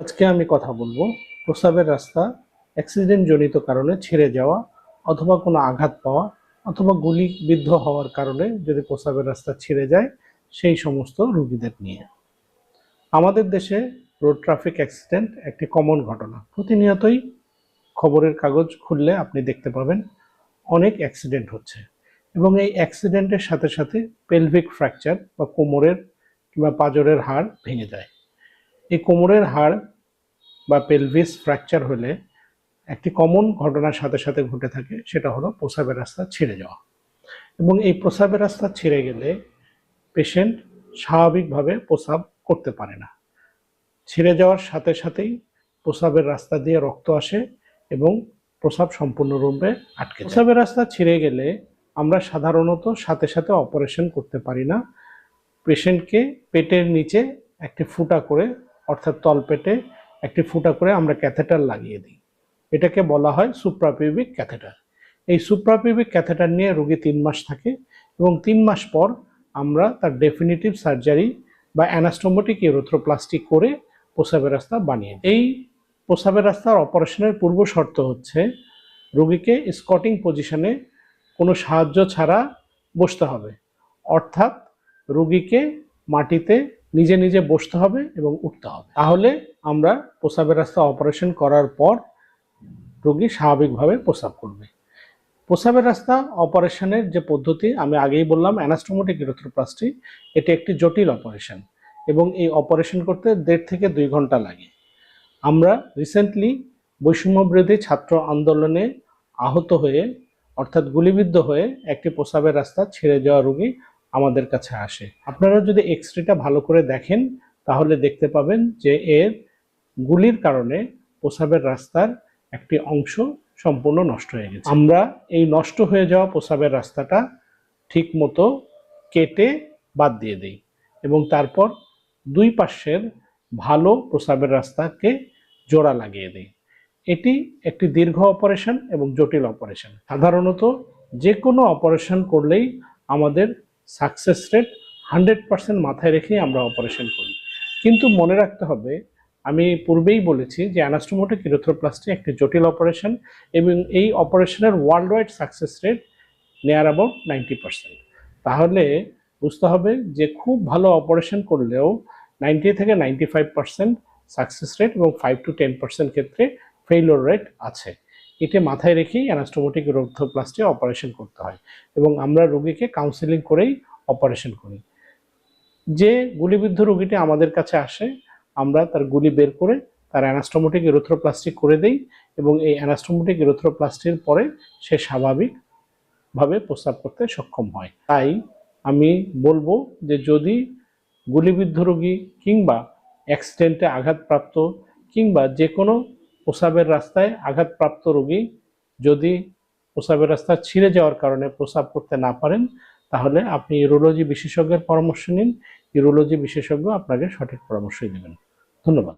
আজকে আমি কথা বলব প্রস্রাবের রাস্তা অ্যাক্সিডেন্ট জনিত কারণে ছিঁড়ে যাওয়া অথবা কোনো আঘাত পাওয়া অথবা গুলিবিদ্ধ হওয়ার কারণে যদি প্রস্রাবের রাস্তা ছিঁড়ে যায়, সেই সমস্ত রুগীদের নিয়ে। আমাদের দেশে রোড ট্রাফিক অ্যাক্সিডেন্ট একটি কমন ঘটনা। প্রতিনিয়তই খবরের কাগজ খুললে আপনি দেখতে পাবেন অনেক অ্যাক্সিডেন্ট হচ্ছে এবং এই অ্যাক্সিডেন্টের সাথে সাথে পেলভিক ফ্র্যাকচার বা কোমরের কিংবা পাঁজরের হাড় ভেঙে যায়। এই কোমরের হাড় বা পেলভিস ফ্র্যাকচার হলে একটি কমন ঘটনার সাথে সাথে ঘটে থাকে, সেটা হলো প্রস্রাবের রাস্তা ছিঁড়ে যাওয়া। এবং এই প্রস্রাবের রাস্তা ছিঁড়ে গেলে পেশেন্ট স্বাভাবিকভাবে প্রস্রাব করতে পারে না। ছিঁড়ে যাওয়ার সাথে সাথেই প্রস্রাবের রাস্তা দিয়ে রক্ত আসে এবং প্রস্রাব সম্পূর্ণরূপে আটকে যায়। প্রস্রাবের রাস্তা ছিঁড়ে গেলে আমরা সাধারণত সাথে সাথে অপারেশন করতে পারি না। পেশেন্টকে পেটের নিচে একটি ফুটা করে অর্থাৎ তলপেটে একটি ফুটা করে আমরা ক্যাথেটার লাগিয়ে দিই। এটাকে বলা হয় সুপ্রাপিউবিক ক্যাথেটার। এই সুপ্রাপিউবিক ক্যাথেটার নিয়ে রোগী তিন মাস থাকে এবং তিন মাস পর আমরা তার ডেফিনিটিভ সার্জারি বা অ্যানাস্টোমোটিক ইউরোথ্রোপ্লাস্টি করে প্রসাবের রাস্তা বানিয়ে এই প্রসাবের রাস্তার অপারেশনের পূর্ব শর্ত হচ্ছে রোগীকে স্কটিং পজিশনে কোনো সাহায্য ছাড়া বসতে হবে। অর্থাৎ রোগীকে মাটিতে নিজে নিজে বসতে হবে এবং উঠতে হবে। তাহলে আমরা প্রসাবের রাস্তা অপারেশন করার পর রোগী স্বাভাবিকভাবে প্রসাব করবে। প্রসাবের রাস্তা অপারেশনের যে পদ্ধতি, আমি আগেই বললাম, অ্যানাস্টোমোটিক ইউরোথ্রোপ্লাস্টি এটি একটি জটিল অপারেশন এবং এই অপারেশন করতে দেড় থেকে দুই ঘণ্টা লাগে। আমরা রিসেন্টলি বৈষম্যবিরোধী ছাত্র আন্দোলনে আহত হয়ে, অর্থাৎ গুলিবিদ্ধ হয়ে একটি প্রসাবের রাস্তা ছেড়ে যাওয়া রোগী আমাদের কাছে আসে। আপনারা যদি এক্স রেটা ভালো করে দেখেন, তাহলে দেখতে পাবেন যে এর গুলির কারণে প্রসাবের রাস্তার একটি অংশ সম্পূর্ণ নষ্ট হয়ে গেছে। আমরা এই নষ্ট হয়ে যাওয়া প্রসাবের রাস্তাটা ঠিক মতো কেটে বাদ দিয়ে দিই এবং তারপর দুই পাশের ভালো প্রসাবের রাস্তাকে জোড়া লাগিয়ে দিই। এটি একটি দীর্ঘ অপারেশন এবং জটিল অপারেশন সাধারণত যে কোনো অপারেশন করলেই আমাদের সাকসেস রেট হান্ড্রেড পার্সেন্ট মাথায় রেখেই আমরা অপারেশন করি। কিন্তু মনে রাখতে হবে, আমি পূর্বেই বলেছি যে অ্যানাস্টোমোটিক ইরোথ্রোপ্লাস্টি একটি জটিল অপারেশন এবং এই অপারেশনের world wide success rate near about ninety percent তাহলে বুঝতে হবে যে খুব ভালো অপারেশন করলেও নাইনটি থেকে ninety five percent success rate এবং ফাইভ টু টেন পার্সেন্ট ক্ষেত্রে ফেইলোর রেট আছে। এটা মাথায় রেখেই অ্যানাস্টোমোটিক ইরোথ্রোপ্লাস্টি অপারেশন করতে হয় এবং আমরা রোগীকে কাউন্সেলিং করেই অপারেশন করি। যে গুলিবিদ্ধ রোগীটি আমাদের কাছে আসে, আমরা তার গুলি বের করে তার অ্যানাস্টোমোটিক ইরোথ্রোপ্লাস্টি করে দেই এবং এই অ্যানাস্টোমোটিক ইরোথ্রোপ্লাস্টির পরে সে স্বাভাবিকভাবে প্রস্রাব করতে সক্ষম হয়। তাই আমি বলব যে যদি গুলিবিদ্ধ রোগী কিংবা অ্যাক্সিডেন্টে আঘাতপ্রাপ্ত কিংবা যে কোনো প্রসাবের রাস্তায় আঘাতপ্রাপ্ত রোগী যদি প্রসাবের রাস্তা ছিঁড়ে যাওয়ার কারণে প্রসাব করতে না পারেন, তাহলে আপনি ইউরোলজি বিশেষজ্ঞের পরামর্শ নিন। ইউরোলজি বিশেষজ্ঞ আপনাকে সঠিক পরামর্শই দেবেন। ধন্যবাদ।